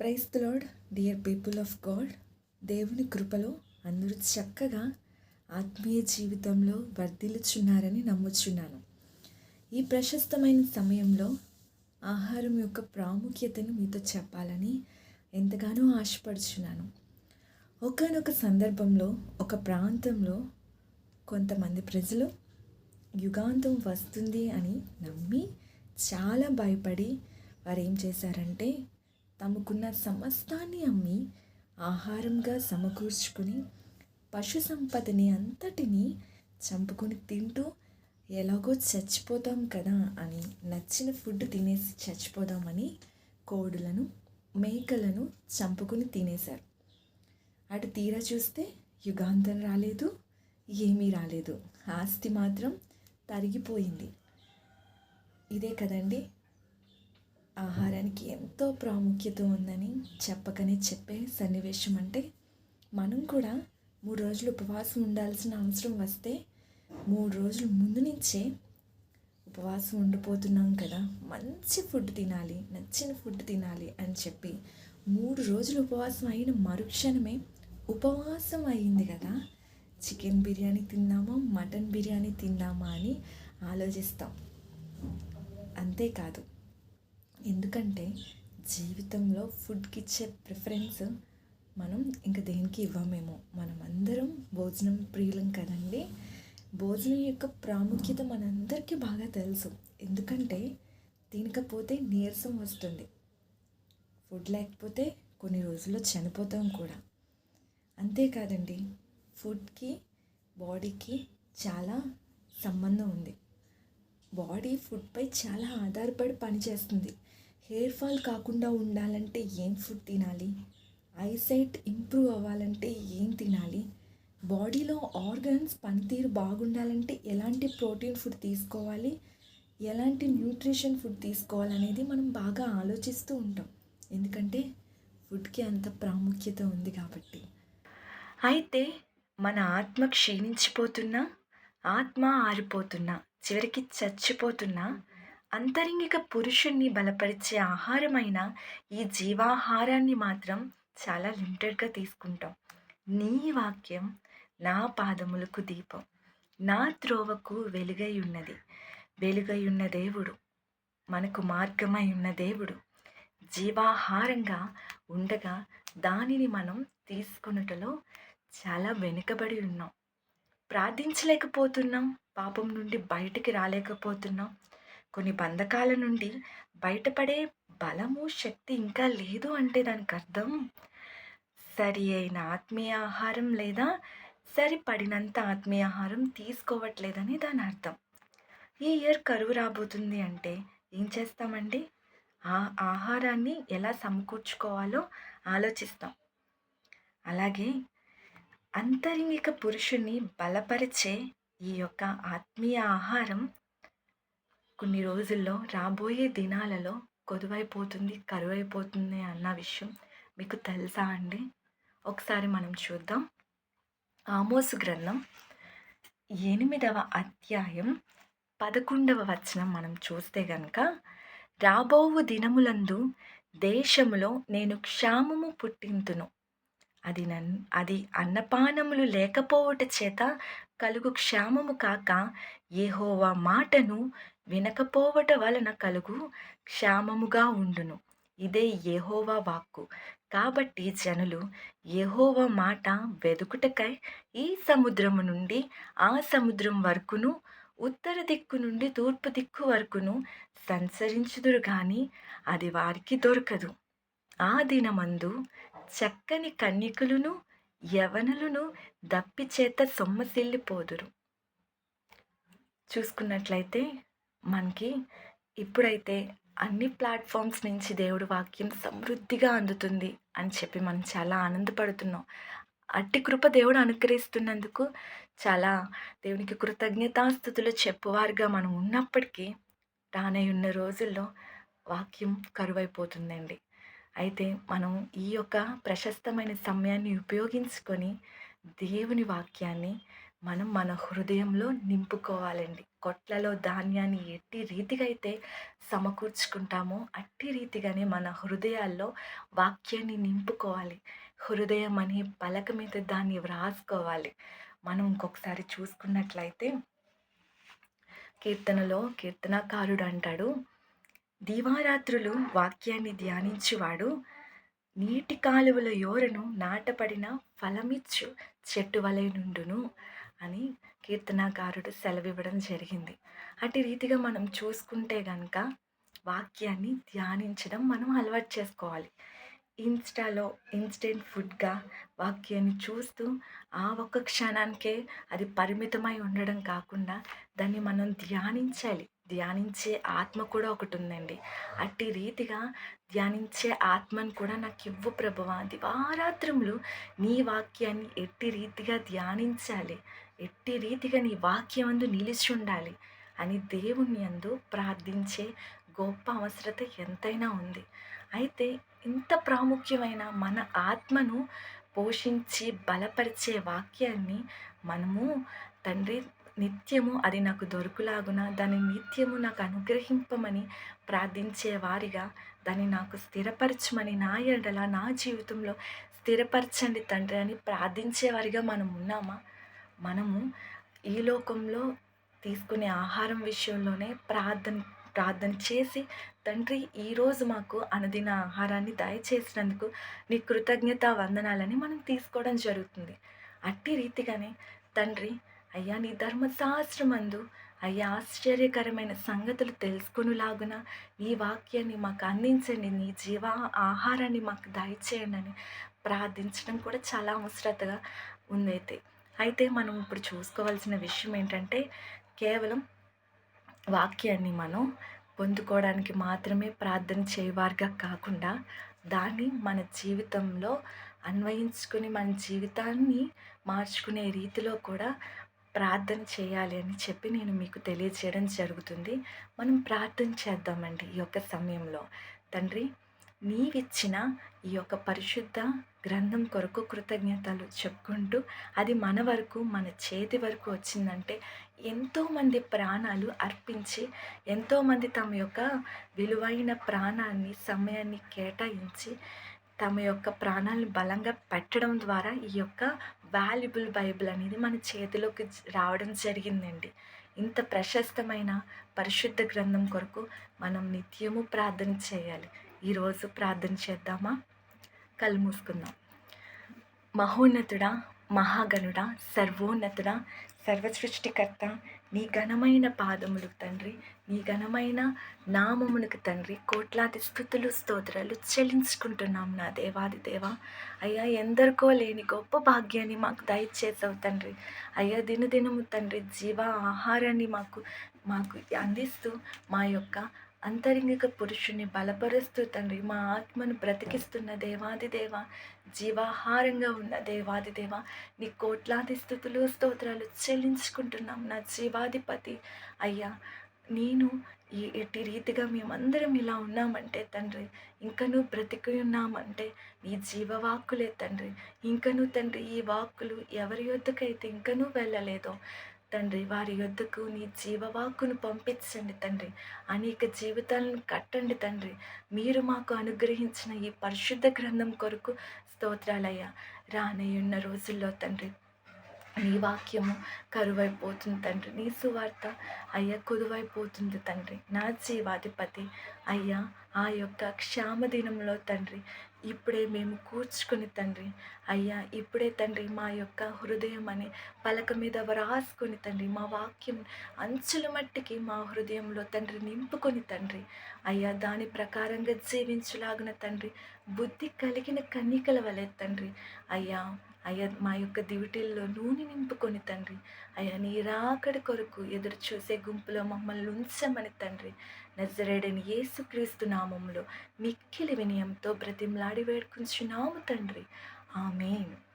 Praise the lord dear people of God. దేవుని కృపలో అందరూ చక్కగా ఆత్మీయ జీవితంలో వర్ధిల్లుచున్నారని నమ్ముచున్నాను. ఈ ప్రశస్తమైన సమయంలో ఆహారం యొక్క ప్రాముఖ్యతను మీతో చెప్పాలని ఎంతగానో ఆశపడుచున్నాను. ఒకనొక సందర్భంలో ఒక ప్రాంతంలో కొంతమంది ప్రజలు యుగాంతం వస్తుంది అని నమ్మి చాలా భయపడి వారు ఏం చేశారంటే తమకున్న సమస్తాన్ని అమ్మి ఆహారంగా సమకూర్చుకొని పశు సంపదని అంతటిని చంపుకొని తింటూ ఎలాగో చచ్చిపోతాం కదా అని నచ్చిన ఫుడ్ తినేసి చచ్చిపోదామని కోడులను మేకలను చంపుకుని తినేశారు. అటు తీరా చూస్తే యుగాంతం రాలేదు ఏమీ రాలేదు. ఆస్తి మాత్రం తరిగిపోయింది. ఇదే కదండి ఆహారానికి ఎంతో ప్రాముఖ్యత ఉందని చెప్పకనే చెప్పే సన్నివేశం అంటే మనం కూడా మూడు రోజులు ఉపవాసం ఉండాల్సిన అవసరం వస్తే మూడు రోజుల ముందు నుంచే ఉపవాసం ఉండిపోతున్నాం కదా. మంచి ఫుడ్ తినాలి నచ్చిన ఫుడ్ తినాలి అని చెప్పి మూడు రోజులు ఉపవాసం అయిన మరుక్షణమే ఉపవాసం అయింది కదా. చికెన్ బిర్యానీ తిందామా మటన్ బిర్యానీ తిందామా అని ఆలోచిస్తాం. అంతేకాదు ఎందుకంటే జీవితంలో ఫుడ్కి ఇచ్చే ప్రిఫరెన్స్ మనం ఇంకా దేనికి ఇవ్వమేమో. మనం అందరం భోజనం ప్రియులం కదండి. భోజనం యొక్క ప్రాముఖ్యత మనందరికీ బాగా తెలుసు. ఎందుకంటే తినకపోతే నీరసం వస్తుంది. ఫుడ్ లేకపోతే కొన్ని రోజుల్లో చనిపోతాం కూడా. అంతేకాదండి ఫుడ్కి బాడీకి చాలా సంబంధం ఉంది. బాడీ ఫుడ్పై చాలా ఆధారపడి పనిచేస్తుంది. హెయిర్ ఫాల్ కాకుండా ఉండాలంటే ఏం ఫుడ్ తినాలి? ఐసైట్ ఇంప్రూవ్ అవ్వాలంటే ఏం తినాలి? బాడీలో ఆర్గన్స్ పనితీరు బాగుండాలంటే ఎలాంటి ప్రోటీన్ ఫుడ్ తీసుకోవాలి? ఎలాంటి న్యూట్రిషన్ ఫుడ్ తీసుకోవాలనేది మనం బాగా ఆలోచిస్తూ ఉంటాం. ఎందుకంటే ఫుడ్కి అంత ప్రాముఖ్యత ఉంది కాబట్టి. అయితే మన ఆత్మ క్షీణించిపోతున్నా ఆత్మ ఆరిపోతున్నా చివరికి చచ్చిపోతున్నా అంతరింగిక పురుషుణ్ణి బలపరిచే ఆహారమైన ఈ జీవాహారాన్ని మాత్రం చాలా లిమిటెడ్గా తీసుకుంటాం. నీ వాక్యం నా పాదములకు దీపం. నా త్రోవకు వెలుగై ఉన్నది వెలుగై ఉన్న దేవుడు మనకు మార్గమై ఉన్న దేవుడు. జీవాహారంగా ఉండగా దానిని మనం తీసుకొనుటలో చాలా వెనుకబడి ఉన్నాం. ప్రార్థించలేకపోతున్నాం. పాపం నుండి బయటికి రాలేకపోతున్నాం. కొన్ని బంధకాల నుండి బయటపడే బలము శక్తి ఇంకా లేదు అంటే దానికి అర్థం సరి అయిన ఆత్మీయ ఆహారం లేదా సరిపడినంత ఆత్మీయ ఆహారం తీసుకోవట్లేదని దాని అర్థం. ఈ ఇయర్ కరువు రాబోతుంది అంటే ఏం చేస్తామండి? ఆ ఆహారాన్ని ఎలా సమకూర్చుకోవాలో ఆలోచిస్తాం. అలాగే అంతరింగిక పురుషుణ్ణి బలపరిచే ఈ యొక్క ఆత్మీయ ఆహారం కొన్ని రోజుల్లో రాబోయే దినాలలో కొదువైపోతుంది కరువైపోతుంది అన్న విషయం మీకు తెలుసా అండి? ఒకసారి మనం చూద్దాం. ఆమోసు గ్రంథం ఎనిమిదవ అధ్యాయం పదకొండవ వచనం మనం చూస్తే గనక రాబోవు దినములందు దేశములో నేను క్షామము పుట్టింతును. అది నన్ అది అన్నపానములు లేకపోవట చేత కలుగు క్షామము కాక ఏహోవా మాటను వినకపోవట వలన కలుగు క్షామముగా ఉండును. ఇదే ఏహోవా వాక్కు. కాబట్టి జనులు ఏహోవా మాట వెదుకుటకై ఈ సముద్రము నుండి ఆ సముద్రం వరకును ఉత్తర దిక్కు నుండి తూర్పు దిక్కు వరకును సంచరించుదురు కానీ అది వారికి దొరకదు. ఆ దినమందు చక్కని కన్యకులను యవనులను దప్పిచేత సొమ్మసిల్లిపోదురు. చూసుకున్నట్లయితే మనకి ఇప్పుడైతే అన్ని ప్లాట్ఫామ్స్ నుంచి దేవుడి వాక్యం సమృద్ధిగా అందుతుంది అని చెప్పి మనం చాలా ఆనందపడుతున్నాం. అట్టి కృప దేవుడు అనుగ్రహిస్తున్నందుకు చాలా దేవునికి కృతజ్ఞతాస్థుతులు చెప్పువారుగా మనం ఉన్నప్పటికీ రానయ్యున్న రోజుల్లో వాక్యం కరువైపోతుందండి. అయితే మనం ఈ యొక్క ప్రశస్తమైన సమయాన్ని ఉపయోగించుకొని దేవుని వాక్యాన్ని మనం మన హృదయంలో నింపుకోవాలండి. కొట్లలో ధాన్యాన్ని ఎట్టి రీతిగా అయితే సమకూర్చుకుంటామో అట్టి రీతిగానే మన హృదయాల్లో వాక్యాన్ని నింపుకోవాలి. హృదయం అనే పలక మీద దాన్ని వ్రాసుకోవాలి. మనం ఇంకొకసారి చూసుకున్నట్లయితే కీర్తనలో కీర్తనకారుడు అంటాడు దీవారాత్రులు వాక్యాన్ని ధ్యానించువాడు. నీటి కాలువల యోరను నాటపడిన ఫలమిచ్చు చెట్టు వలె నుండును అని కీర్తనాకారుడు సెలవివ్వడం జరిగింది. అటు రీతిగా మనం చూసుకుంటే కనుక వాక్యాన్ని ధ్యానించడం మనం అలవాటు చేసుకోవాలి. ఇన్స్టాలో ఇన్స్టెంట్ ఫుడ్గా వాక్యాన్ని చూస్తూ ఆ ఒక్క క్షణానికే అది పరిమితమై ఉండడం కాకుండా దాన్ని మనం ధ్యానించాలి. ధ్యానించే ఆత్మ కూడా ఒకటి ఉందండి అట్టి రీతిగా ధ్యానించే ఆత్మను కూడా నాకు ఇవ్వు ప్రభువా. దివారాత్రములు నీ వాక్యాన్ని ఎట్టి రీతిగా ధ్యానించాలి. ఎట్టి రీతిగా నీ వాక్యం అందు నిలిచి ఉండాలి అని దేవుని అందు ప్రార్థించే గొప్ప అవసరత ఎంతైనా ఉంది. అయితే ఇంత ప్రాముఖ్యమైన మన ఆత్మను పోషించి బలపరిచే వాక్యాన్ని మనము తండ్రి నిత్యము అది నాకు దొరుకులాగున దాన్ని నిత్యము నాకు అనుగ్రహింపమని ప్రార్థించేవారిగా దాన్ని నాకు స్థిరపరచమని నా ఎడల నా జీవితంలో స్థిరపరచండి తండ్రి అని ప్రార్థించేవారిగా మనం ఉన్నామా? మనము ఈ లోకంలో తీసుకునే ఆహారం విషయంలోనే ప్రార్థన ప్రార్థన చేసి తండ్రి ఈరోజు మాకు అనుదిన ఆహారాన్ని దయచేసినందుకు నీ కృతజ్ఞత వందనాలని మనం తీసుకోవడం జరుగుతుంది. అట్టి రీతిగానే తండ్రి అయ్యా నీ ధర్మశాస్త్రమందు అయ్యా ఆశ్చర్యకరమైన సంగతులు తెలుసుకునిలాగున ఈ వాక్యాన్ని మాకు అందించండి. నీ జీవ ఆహారాన్ని మాకు దయచేయండి అని ప్రార్థించడం కూడా చాలా అవసరతగా ఉందైతే. అయితే మనం ఇప్పుడు చూసుకోవాల్సిన విషయం ఏంటంటే కేవలం వాక్యాన్ని మనం పొందుకోవడానికి మాత్రమే ప్రార్థన చేయవారుగా కాకుండా దాన్ని మన జీవితంలో అన్వయించుకుని మన జీవితాన్ని మార్చుకునే రీతిలో కూడా ప్రార్థన చేయాలి అని చెప్పి నేను మీకు తెలియజేయడం జరుగుతుంది. మనం ప్రార్థన చేద్దామండి ఈ యొక్క సమయంలో. తండ్రి నీవిచ్చిన ఈ యొక్క పరిశుద్ధ గ్రంథం కొరకు కృతజ్ఞతలు చెప్పుకుంటూ అది మన వరకు మన చేతి వరకు వచ్చిందంటే ఎంతోమంది ప్రాణాలు అర్పించి ఎంతోమంది తమ యొక్క విలువైన ప్రాణాన్ని సమయాన్ని కేటాయించి తమ యొక్క ప్రాణాలను బలంగా పెట్టడం ద్వారా ఈ యొక్క వాల్యుబుల్ బైబిల్ అనేది మన చేతిలోకి రావడం జరిగిందండి. ఇంత ప్రశస్తమైన పరిశుద్ధ గ్రంథం కొరకు మనం నిత్యము ప్రార్థన చేయాలి. ఈరోజు ప్రార్థన చేద్దామా? కళ్ళు మూసుకుందాం. మహోన్నతుడా మహాగణుడా సర్వోన్నతుడా సర్వసృష్టికర్త నీ ఘనమైన పాదములకు తండ్రి నీ ఘనమైన నామమునకు తండ్రి కోట్లాది స్థుతులు స్తోత్రాలు చెల్లించుకుంటున్నాం నా దేవాది దేవ. అయ్యా ఎందరికో లేని గొప్ప భాగ్యాన్ని మాకు దయచేసావు తండ్రి. అయ్యా దినదినము తండ్రి జీవ ఆహారాన్ని మాకు మాకు అందిస్తూ మా యొక్క అంతరింగిక పురుషుని బలపరుస్తూ తండ్రి మా ఆత్మను బ్రతికిస్తున్న దేవాది దేవ జీవాహారంగా ఉన్న దేవాది దేవ నీ కోట్లాది స్థుతులు స్తోత్రాలు చెల్లించుకుంటున్నాం నా జీవాధిపతి. అయ్యా నేను ఈ ఎట్టి రీతిగా మేమందరం ఇలా ఉన్నామంటే తండ్రి ఇంకనూ బ్రతికి ఉన్నామంటే నీ జీవవాక్కులే తండ్రి. ఇంకనూ తండ్రి ఈ వాక్కులు ఎవరి యొద్దకైతే ఇంకనూ వెళ్ళలేదో తండ్రి వారి యొద్దకు నీ జీవవాక్కును పంపించండి తండ్రి. అనేక జీవితాలను కట్టండి తండ్రి. మీరు మాకు అనుగ్రహించిన ఈ పరిశుద్ధ గ్రంథం కొరకు స్తోత్రాలయ్యా. రానయ్యున్న రోజుల్లో తండ్రి నీ వాక్యము కరువైపోతుంది తండ్రి. నీ సువార్త అయ్యా కుదువైపోతుంది తండ్రి. నా జీవాధిపతి అయ్యా ఆ యొక్క క్షామ దినంలో తండ్రి ఇప్పుడే మేము కూర్చుకుని తండ్రి అయ్యా ఇప్పుడే తండ్రి మా యొక్క హృదయం అనే పలక మీద వ్రాసుకొని తండ్రి మా వాక్యం అంచుల మట్టికి మా హృదయంలో తండ్రి నింపుకొని తండ్రి అయ్యా దాని ప్రకారంగా జీవించులాగిన తండ్రి బుద్ధి కలిగిన కన్నికల వలె తండ్రి అయ్యా అయ్యా మా యొక్క దివిటిల్లో నూనె నింపుకొని తండ్రి. అయ్యా నీ రాకడి కొరకు ఎదురు చూసే గుంపులో మమ్మల్ని ఉంచమని తండ్రి. నజరేడని యేసుక్రీస్తు నామంలో మిక్కిలి వినయంతో బ్రతిమలాడి వేడుకుంటున్నాము తండ్రి. ఆమెను.